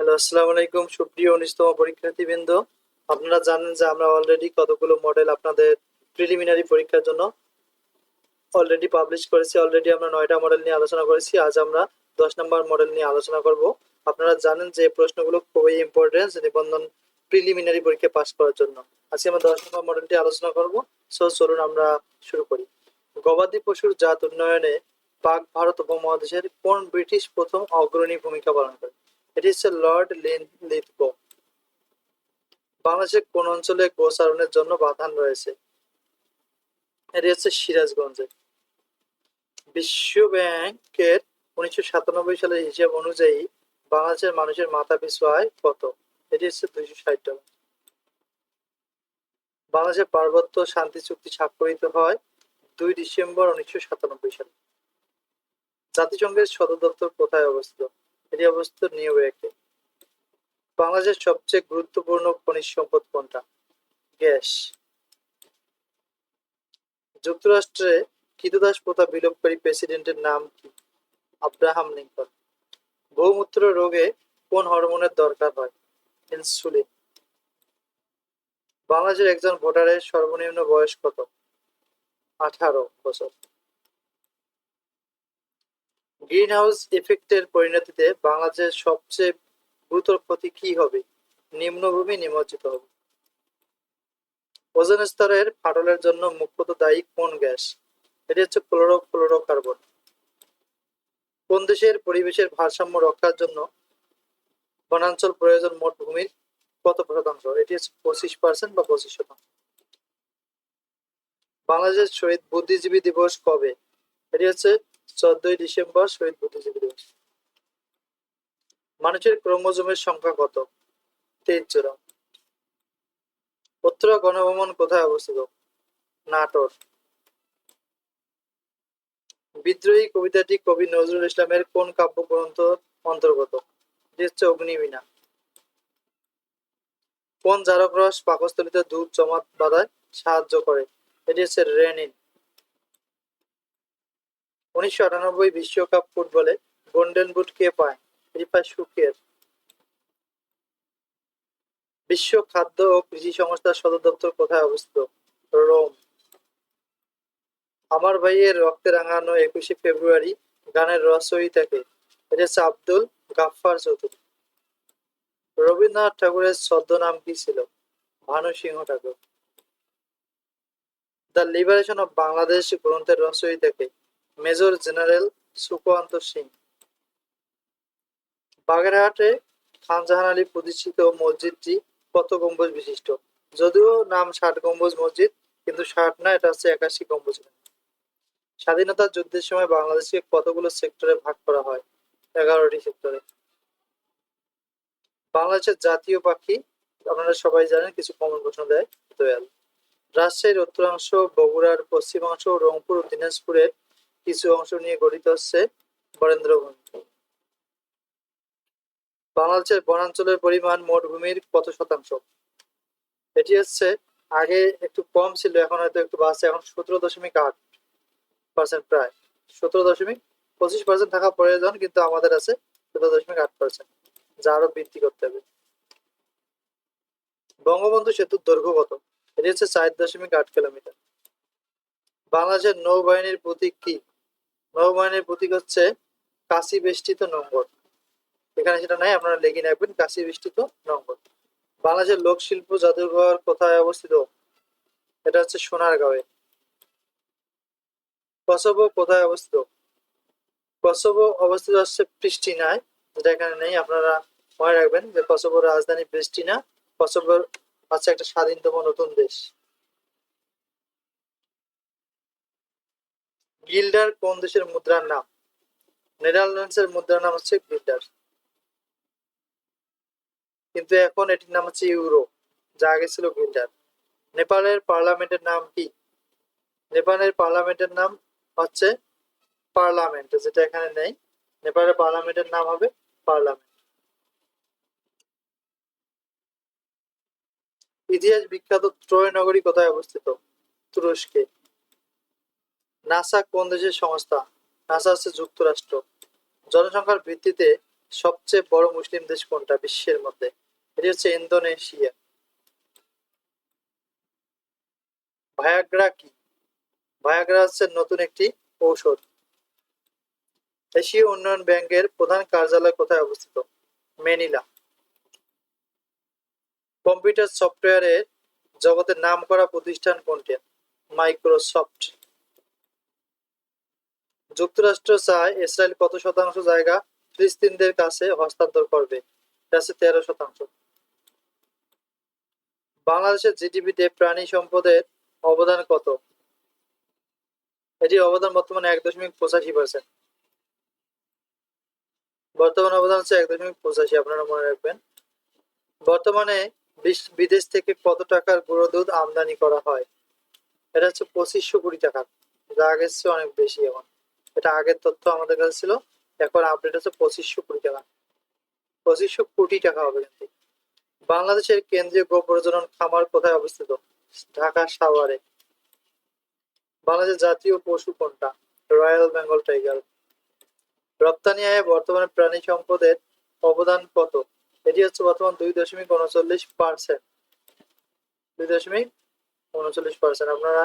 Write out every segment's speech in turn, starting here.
Hello, আসসালামু আলাইকুম সুপ্রিয় উনিশতম পরীক্ষার্থীবৃন্দ। আপনারা জানেন যে আমরা অলরেডি কতগুলো মডেল আপনাদের প্রিলিমিনারি পরীক্ষার জন্য অলরেডি পাবলিশ করেছি। অলরেডি আমরা নয়টা মডেল নিয়ে আলোচনা করেছি। আজ আমরা দশ নম্বর মডেল নিয়ে আলোচনা করব। আপনারা জানেন যে প্রশ্নগুলো খুবই ইম্পর্টেন্ট নিবন্ধন প্রিলিমিনারি পরীক্ষা পাস করার জন্য। আজকে আমরা দশ নম্বর মডেলটি আলোচনা করব। সো চলুন আমরা শুরু করি। গবাদি পশুর জাত উন্নয়নে পাক ভারত উপমহাদেশের কোন ব্রিটিশ প্রথম অগ্রণী ভূমিকা পালন করে? এটি হচ্ছে লর্ড লিথগো বাংলাদেশের কোন অঞ্চলে গোচারণের জন্য বাধান রয়েছে। এটি হচ্ছে সিরাজগঞ্জে। বিশ্ব ব্যাংকের উনিশশো সাতানব্বই সালের হিসাব অনুযায়ী বাংলাদেশের মানুষের মাথা পিছু আয় কত? এটি হচ্ছে দুইশো ষাট টাকা। বাংলাদেশের পার্বত্য শান্তি চুক্তি স্বাক্ষরিত হয় দুই ডিসেম্বর উনিশশো সাতানব্বই সালে। জাতিসংঘের সদর দপ্তর কোথায় অবস্থিত? এটি অবস্থিত নিউ ইয়র্কে। বাংলাদেশের সবচেয়ে গুরুত্বপূর্ণ খনিজ সম্পদ কোনটা? গ্যাস। যুক্তরাষ্ট্রে কৃতদাস প্রথা বিলোপকারী প্রেসিডেন্টের নাম কি? Abraham Lincoln. বহুমূত্র রোগে কোন হরমোনের দরকার হয়? ইনসুলিন। বাংলাদেশের একজন ভোটারের সর্বনিম্ন বয়স কত? আঠারো বছর। গ্রিন হাউস ইফেক্টের পরিণতিতে বাংলাদেশের সবচেয়ে গুরুতর ক্ষতি কি হবে? নিম্নভূমি নিমজ্জিত হবে। ওজন স্তরের ফাটলের জন্য মুখ্যত দায়ী কোন গ্যাস? এটি হচ্ছে ক্লোরো ফ্লোরোকার্বন কোন দেশের পরিবেশের ভারসাম্য রক্ষার জন্য বনাঞ্চল প্রয়োজন মোট ভূমির কত শতাংশ? এটি হচ্ছে পঁচিশ পার্সেন্ট বা পঁচিশ শতাংশ। বাংলাদেশের শহীদ বুদ্ধিজীবী দিবস কবে? এটি হচ্ছে চোদ্দই ডিসেম্বর শহীদ বুদ্ধিজীবী দিবস। মানুষের ক্রোমোজোমের সংখ্যা কত? তেইশ জোড়া। উত্তরা গণভবন কোথায় অবস্থিত? নাটোর। বিদ্রোহী কবিতাটি কবি নজরুল ইসলামের কোন কাব্যগ্রন্থ অন্তর্গত? এটি হচ্ছে অগ্নিবীণা। কোন জারক রস পাকস্থলিতে দুধ জমাট বাঁধায় সাহায্য করে? এটি হচ্ছে রেনিন। উনিশশো আটানব্বই বিশ্বকাপ ফুটবলে গোল্ডেন বুট কে পায়? পায় সুকের। বিশ্ব খাদ্য ও কৃষি সংস্থার সদর দপ্তর কোথায় অবস্থিত? রোম। আমার ভাইয়ের রক্তে রাঙানো একুশে ফেব্রুয়ারি গানের রচয়িতাকে এটা হচ্ছে আব্দুল গাফফার চৌধুরী। রবীন্দ্রনাথ ঠাকুরের ছদ্মনাম কি ছিল? Bhanu Singha Thakur. The liberation of Bangladesh গ্রন্থের রচয়িতাকে মেজর জেনারেল সুকান্ত সিং। বাগেরহাটে খান জাহান আলী প্রতিষ্ঠিত মসজিদটি কত গম্বুজ বিশিষ্ট? যদিও নাম ষাট গম্বুজ মসজিদ, কিন্তু ষাট না, এটা হচ্ছে একাশি গম্বুজ। স্বাধীনতা যুদ্ধের সময় বাংলাদেশকে কতগুলো সেক্টরে ভাগ করা হয়? এগারোটি সেক্টরে। বাংলাদেশের জাতীয় পাখি, আপনারা সবাই জানেন, কিছু কমন প্রশ্ন দেয়। দোয়াল। রাজশাহীর উত্তরাংশ, বগুড়ার পশ্চিমাংশ, রংপুর ও দিনাজপুরের কিছু অংশ নিয়ে গঠিত হচ্ছে বরেন্দ্রভূমি বাংলাদেশের বনাঞ্চলের পরিমাণ মোট ভূমির কত শতাংশ? এটি হচ্ছে, আগে একটু কম ছিল, এখন হয়তো একটু বাড়ছে, এখন সতেরো দশমিক আট পার্সেন্ট প্রায়। সতেরো দশমিক পঁচিশ পার্সেন্ট থাকা প্রয়োজন, কিন্তু আমাদের আছে সতেরো দশমিক আট পার্সেন্ট যা আরও বৃদ্ধি করতে হবে। বঙ্গবন্ধু সেতুর দৈর্ঘ্য কত? এটি হচ্ছে চার দশমিক আট কিলোমিটার। বাংলাদেশের নৌবাহিনীর প্রতীক কি? নৌবাহিনীর প্রতীক হচ্ছে কাশি বেষ্টিত নম্বর। এখানে সেটা নাই, আপনারা লেগে রাখবেন, কাশি বেষ্টিত নম্বর। বাংলাদেশের লোক শিল্প জাদুঘর কোথায় অবস্থিত? এটা হচ্ছে সোনারগাঁওয়ে। কসোভো কোথায় অবস্থিত? কসোভো অবস্থিত হচ্ছে প্রিস্টিনায় যেটা এখানে নেই, আপনারা মনে রাখবেন যে কসোভোর রাজধানী প্রিস্টিনা। কসোভোর হচ্ছে একটা স্বাধীনতম নতুন দেশ। গিল্ডার কোন দেশের মুদ্রার নাম? নেদারল্যান্ডসের মুদ্রার নাম হচ্ছে গিল্ডার। কিন্তু এখন এটির নাম হচ্ছে ইউরো, যা আগে ছিল গিল্ডার। নেপালের পার্লামেন্টের নাম কি? নেপালের পার্লামেন্টের নাম হচ্ছে পার্লামেন্ট, যেটা এখানে নেই। নেপালের পার্লামেন্টের নাম হবে পার্লামেন্ট। ইতিহাস বিখ্যাত ত্রয় নগরী কোথায় অবস্থিত? তুরস্কে। নাসা কোন দেশের সংস্থা? নাসা হচ্ছে যুক্তরাষ্ট্র। জনসংখ্যার ভিত্তিতে সবচেয়ে বড় মুসলিম দেশ কোনটা বিশ্বের মধ্যে? এটি হচ্ছে ইন্দোনেশিয়া। ভায়াগ্রা কি? ভায়াগ্রা হচ্ছে নতুন একটি ঔষধ। এশীয় উন্নয়ন ব্যাংকের প্রধান কার্যালয় কোথায় অবস্থিত? মেনিলা কম্পিউটার সফটওয়্যারের জগতের নামকরা প্রতিষ্ঠান কোনটি? মাইক্রোসফট। যুক্তরাষ্ট্র চায় ইসরায়েল কত শতাংশ জায়গা ফিলিস্তিনদের কাছে হস্তান্তর করবে? এটা আছে তেরো শতাংশ। বাংলাদেশের জিডিপিতে প্রাণী সম্পদের অবদান কত? এটির অবদান বর্তমানে এক দশমিক পঁচাশি পার্সেন্ট বর্তমান অবদান হচ্ছে এক দশমিক পঁচাশি, আপনারা মনে রাখবেন। বর্তমানে বিদেশ থেকে কত টাকার গুঁড়ো দুধ আমদানি করা হয়? এটা হচ্ছে পঁচিশশো কোটি টাকা যা আগের অনেক বেশি এখন। এটা আগের তথ্য আমাদের কাছে ছিল। এখন আপডেট হচ্ছে পঁচিশশো কোটি টাকা। পঁচিশশো কোটি টাকা হবে কিন্তু। বাংলাদেশের কেন্দ্রীয় গো প্রজনন খামার কোথায় অবস্থিত? ঢাকা সাভারে। বাংলাদেশের জাতীয় পশু কোনটা? Royal Bengal tiger. রপ্তানি আয়ে বর্তমানে প্রাণী সম্পদের অবদান কত? এটি হচ্ছে বর্তমান দুই দশমিক উনচল্লিশ পার্সেন্ট দুই দশমিক উনচল্লিশ পার্সেন্ট আপনারা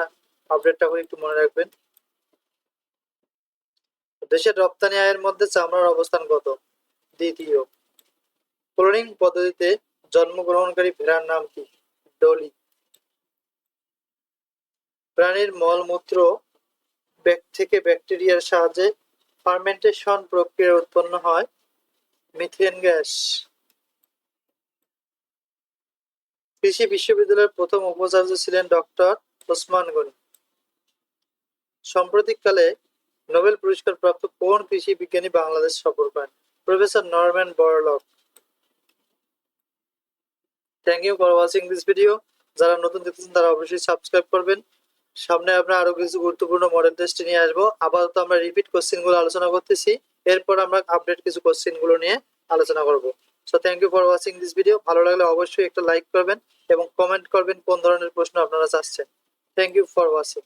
আপডেটটা করে একটু মনে রাখবেন। দেশের রপ্তানি আয়ের মধ্যে চামড়ার অবস্থান কত দ্বিতীয়। ক্লোনিং পদ্ধতিতে জন্মগ্রহণকারী ভেড়ার নাম কি? ডলি। প্রাণীর মলমূত্র থেকে ব্যাকটেরিয়ার সাহায্যে ফার্মেন্টেশন প্রক্রিয়া উৎপন্ন হয় মিথেন গ্যাস। কৃষি বিশ্ববিদ্যালয়ের প্রথম উপাচার্য ছিলেন ডক্টর ওসমান গনি। সাম্প্রতিককালে নোবেল পুরস্কার প্রাপ্ত কোন কৃষি বিজ্ঞানী বাংলাদেশ সফর করেন professor Norman Borlaug. Thank you for watching this video যারা নতুন দেখতেছেন, তারা অবশ্যই সাবস্ক্রাইব করবেন। সামনে আমরা আরও কিছু গুরুত্বপূর্ণ মডেল টেস্ট নিয়ে আসব। আপাতত আমরা রিপিট কোশ্চেনগুলো আলোচনা করতেছি। এরপর আমরা আপডেট কিছু কোশ্চেনগুলো নিয়ে আলোচনা করব। So thank you for watching this video ভালো লাগলে অবশ্যই একটা লাইক করবেন এবং কমেন্ট করবেন কোন ধরনের প্রশ্ন আপনারা চাচ্ছেন। Thank you for watching